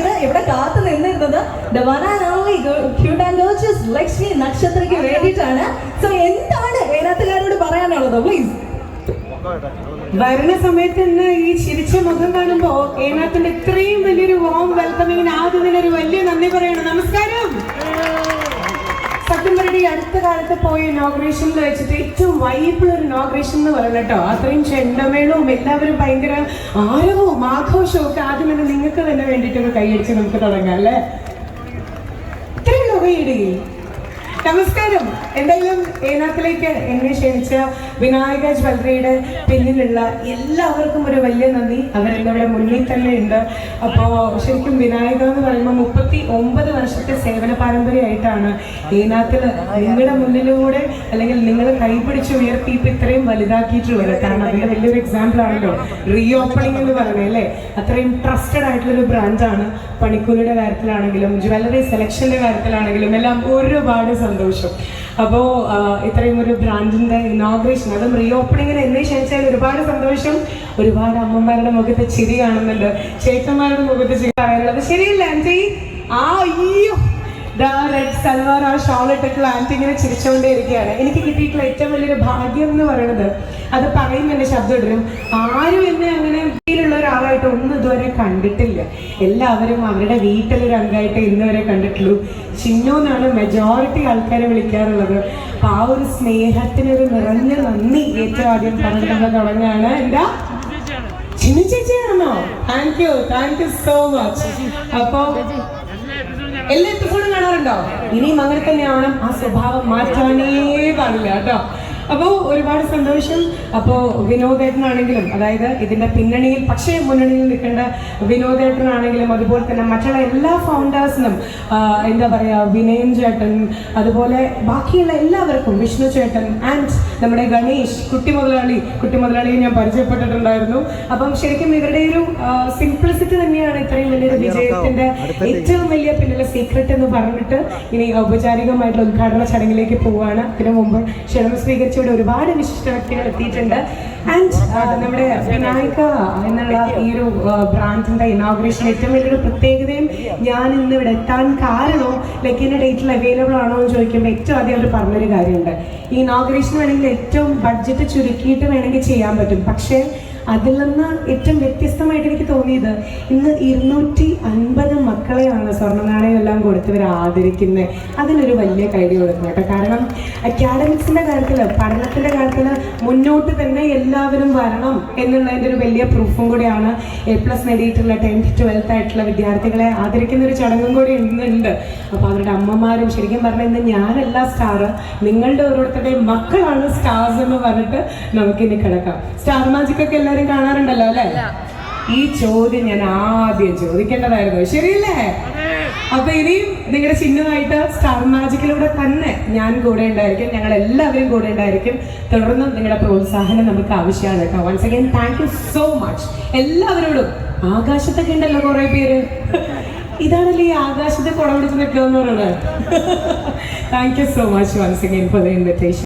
ചെയ്ത് ഇവിടെ കാത്തു നിന്നിരുന്നത് ലക്ഷ്മി നക്ഷത്രയ്ക്ക് വേണ്ടിയിട്ടാണ്. സോ എന്താണ് ഏനാത്തുകാരോട് പറയാനുള്ളത്? പ്ലീസ് വരുന്ന സമയത്ത് തന്നെ ഈ ചിരിച്ച മുഖം കാണുമ്പോ ഏനാത്തിന്റെ ഇത്രയും വലിയൊരു വോം വെൽക്കമിങ്ങിന് ആദ്യം ഒരു വലിയ നന്ദി പറയണം. നമസ്കാരം സത്യം പറയുന്നത് ഈ അടുത്ത കാലത്ത് പോയ ഇനോഗ്രേഷനിൽ വെച്ചിട്ട് ഏറ്റവും വൈബിൾ ഒരു ഇനോഗ്രേഷൻ എന്ന് പറയുന്നത് കേട്ടോ. അത്രയും ചെണ്ടമേളവും എല്ലാവരും ഭയങ്കര ആരവവും ആഘോഷവും ഒക്കെ ആദ്യം തന്നെ നിങ്ങൾക്ക് തന്നെ വേണ്ടിയിട്ട് കൈയടിച്ച് നമുക്ക് തുടങ്ങാം അല്ലേ? ഇത്രയും കൈയടി നമസ്കാരം. എന്തായാലും ഏനാത്തിലേക്ക് എന്നെ ക്ഷണിച്ച വിനായക ജ്വല്ലറിയുടെ പിന്നിലുള്ള എല്ലാവർക്കും ഒരു വലിയ നന്ദി. അവരെന്തവിടെ മുന്നിൽ തന്നെ ഉണ്ട്. അപ്പോൾ ശരിക്കും വിനായക ഒമ്പത് വർഷത്തെ സേവന പാരമ്പര്യമായിട്ടാണ് ഏനാത്തിൽ നിങ്ങളുടെ മുന്നിലൂടെ അല്ലെങ്കിൽ നിങ്ങൾ കൈപിടിച്ച് ഉയർത്തി ഇപ്പം ഇത്രയും വലുതാക്കിയിട്ടുള്ളത് കാരണം അതിന്റെ വലിയൊരു എക്സാമ്പിൾ ആണല്ലോ. റീ ഓപ്പണിംഗ് എന്ന് പറയുന്നത് അല്ലേ? അത്രയും ട്രസ്റ്റഡ് ആയിട്ടുള്ളൊരു ബ്രാൻഡാണ് പണിക്കൂലിയുടെ കാര്യത്തിലാണെങ്കിലും ജ്വല്ലറി സെലക്ഷന്റെ കാര്യത്തിലാണെങ്കിലും എല്ലാം ഒരുപാട് സന്തോഷം. അപ്പോൾ ഇത്രയും ഒരു ബ്രാൻഡിന്റെ ഇനോഗ്രേഷൻ അതും റീ ഓപ്പണിങ്ങിന് എന്നെ ക്ഷണിച്ചാൽ ഒരുപാട് സന്തോഷം. ഒരുപാട് അമ്മമാരുടെ മുഖത്ത് ചിരി കാണുന്നുണ്ട്. ചേട്ടന്മാരുടെ മുഖത്ത് ചിരി പറയാനുള്ളത് ശരിയല്ല ആന്റി? ആ അയ്യോ റെഡ് സൽവാർ ആ ഷോൾ ഇട്ടിട്ടുള്ള ആന്റി ഇങ്ങനെ ചിരിച്ചുകൊണ്ടേ ഇരിക്കുകയാണ് എനിക്ക് കിട്ടിയിട്ടുള്ള ഏറ്റവും വലിയൊരു ഭാഗ്യം എന്ന് പറയുന്നത് അത് പറയുമ്പോൾ എന്റെ ശബ്ദം ഇടരും ആരും എന്നെ അങ്ങനെ വീട്ടിലുള്ള ഒരാളായിട്ട് ഒന്നും ഇതുവരെ കണ്ടിട്ടില്ല. എല്ലാവരും അവരുടെ വീട്ടിലൊരു അംഗമായിട്ട് ഇന്ന് വരെ കണ്ടിട്ടുള്ളൂ. ചിന്നു എന്നാണ് മെജോറിറ്റി ആൾക്കാരെ വിളിക്കാറുള്ളത്. അപ്പൊ ആ ഒരു സ്നേഹത്തിനൊരു നിറഞ്ഞ നന്ദി ഏറ്റവും ആദ്യം പറഞ്ഞിട്ട് തുടങ്ങുകയാണ് എന്താ? Chinnu ചേച്ചിയാണോ? Thank you thank you so much അപ്പോ എല്ലാ എപ്പിസോഡും കാണാറുണ്ടോ? ഇനിയും അങ്ങനെ തന്നെ ആ സ്വഭാവം മാറ്റാനേ പാടില്ല കേട്ടോ. അപ്പോൾ ഒരുപാട് സന്തോഷം. അപ്പോൾ വിനോദേട്ടനാണെങ്കിലും അതായത് ഇതിന്റെ പിന്നണിയിൽ പക്ഷേ മുന്നണിയിൽ നിൽക്കേണ്ട വിനോദേട്ടനാണെങ്കിലും അതുപോലെ തന്നെ മറ്റുള്ള എല്ലാ ഫൗണ്ടേഴ്സിനും എന്താ പറയുക വിനയൻ ചേട്ടൻ അതുപോലെ ബാക്കിയുള്ള എല്ലാവർക്കും വിഷ്ണു ചേട്ടൻ ആൻഡ് നമ്മുടെ ഗണേഷ് കുട്ടി മുതലാളി കുട്ടി മുതലാളിയെ ഞാൻ പരിചയപ്പെട്ടിട്ടുണ്ടായിരുന്നു. അപ്പം ശരിക്കും ഇവരുടെ ഒരു സിംപ്ലിസിറ്റി തന്നെയാണ് ഇത്രയും വലിയൊരു വിജയത്തിന്റെ ഏറ്റവും വലിയ പിന്നിലെ സീക്രട്ട് എന്ന് പറഞ്ഞിട്ട് ഇനി ഔപചാരികമായിട്ടുള്ള ഉദ്ഘാടന ചടങ്ങിലേക്ക് പോവുകയാണ് അതിനു മുമ്പ് ക്ഷണം സ്വീകരിച്ച ഇവിടെ ഒരുപാട് വിശിഷ്ട വ്യക്തികൾ എത്തിയിട്ടുണ്ട് ആൻഡ് നമ്മുടെ വിനായക എന്നുള്ള ഈ ഒരു ബ്രാൻഡിന്റെ ഇനോഗ്രേഷൻ ഏറ്റവും വലിയൊരു പ്രത്യേകതയും ഞാൻ ഇന്ന് ഇവിടെ എത്താൻ കാരണവും ലൈക്ക് ഇന്ന ഡേറ്റിൽ അവൈലബിൾ ആണോ എന്ന് ചോദിക്കുമ്പോൾ ഏറ്റവും ആദ്യം അവർ പറഞ്ഞൊരു കാര്യമുണ്ട്. ഈ ഇനോഗ്രേഷൻ വേണമെങ്കിൽ ഏറ്റവും ബഡ്ജറ്റ് ചുരുക്കിയിട്ട് വേണമെങ്കിൽ ചെയ്യാൻ പറ്റും. പക്ഷേ അതിൽ നിന്ന് ഏറ്റവും വ്യത്യസ്തമായിട്ട് എനിക്ക് തോന്നിയത് ഇന്ന് ഇരുന്നൂറ്റി അൻപത് മക്കളെയാണ് സ്വർണനാണയം എല്ലാം കൊടുത്തവർ ആദരിക്കുന്നത് അതിനൊരു വലിയ കൈഡി കൊടുക്കുന്നു കേട്ടോ. കാരണം അക്കാഡമിക്സിന്റെ കാര്യത്തിൽ പഠനത്തിന്റെ കാര്യത്തിൽ മുന്നോട്ട് തന്നെ എല്ലാവരും വരണം എന്നുള്ളതിന്റെ ഒരു വലിയ പ്രൂഫും കൂടിയാണ് എ പ്ലസ് നേടിയിട്ടുള്ള ടെൻത്ത് ട്വൽത്ത് ആയിട്ടുള്ള വിദ്യാർത്ഥികളെ ആദരിക്കുന്ന ഒരു ചടങ്ങും കൂടി ഇന്നുണ്ട്. അപ്പോൾ അവരുടെ അമ്മമാരും ശരിക്കും പറഞ്ഞാൽ ഇന്ന് ഞാനല്ല സ്റ്റാർ നിങ്ങളുടെ ഓരോരുത്തരുടെയും മക്കളാണ് സ്റ്റാർസ് എന്ന് പറഞ്ഞിട്ട് നമുക്കിനി കിടക്കാം. സ്റ്റാർ മാജിക് ഒക്കെ എല്ലാവരും കാണാറുണ്ടല്ലോ അല്ലേ? ഈ ചോദ്യം ഞാൻ ആദ്യം ചോദിക്കേണ്ടതായിരുന്നു. ശരിയല്ലേ? അപ്പൊ ഇനിയും നിങ്ങളുടെ ചിഹ്നമായിട്ട് സ്റ്റാർ മാജിക്കിലൂടെ തന്നെ ഞാൻ കൂടെ ഉണ്ടായിരിക്കും. ഞങ്ങൾ എല്ലാവരും കൂടെ ഉണ്ടായിരിക്കും. തുടർന്നും നിങ്ങളുടെ പ്രോത്സാഹനം നമുക്ക് ആവശ്യമാണ് കേട്ടോ. Once again thank you so much എല്ലാവരോടും ആകാശത്തൊക്കെ ഉണ്ടല്ലോ കുറെ പേര്. ഇതാണല്ലേ ഈ ആകാശത്തെ കുടം പിടിച്ച് നിൽക്കുക എന്ന് പറയുന്നത് thank you so much once again for the invitation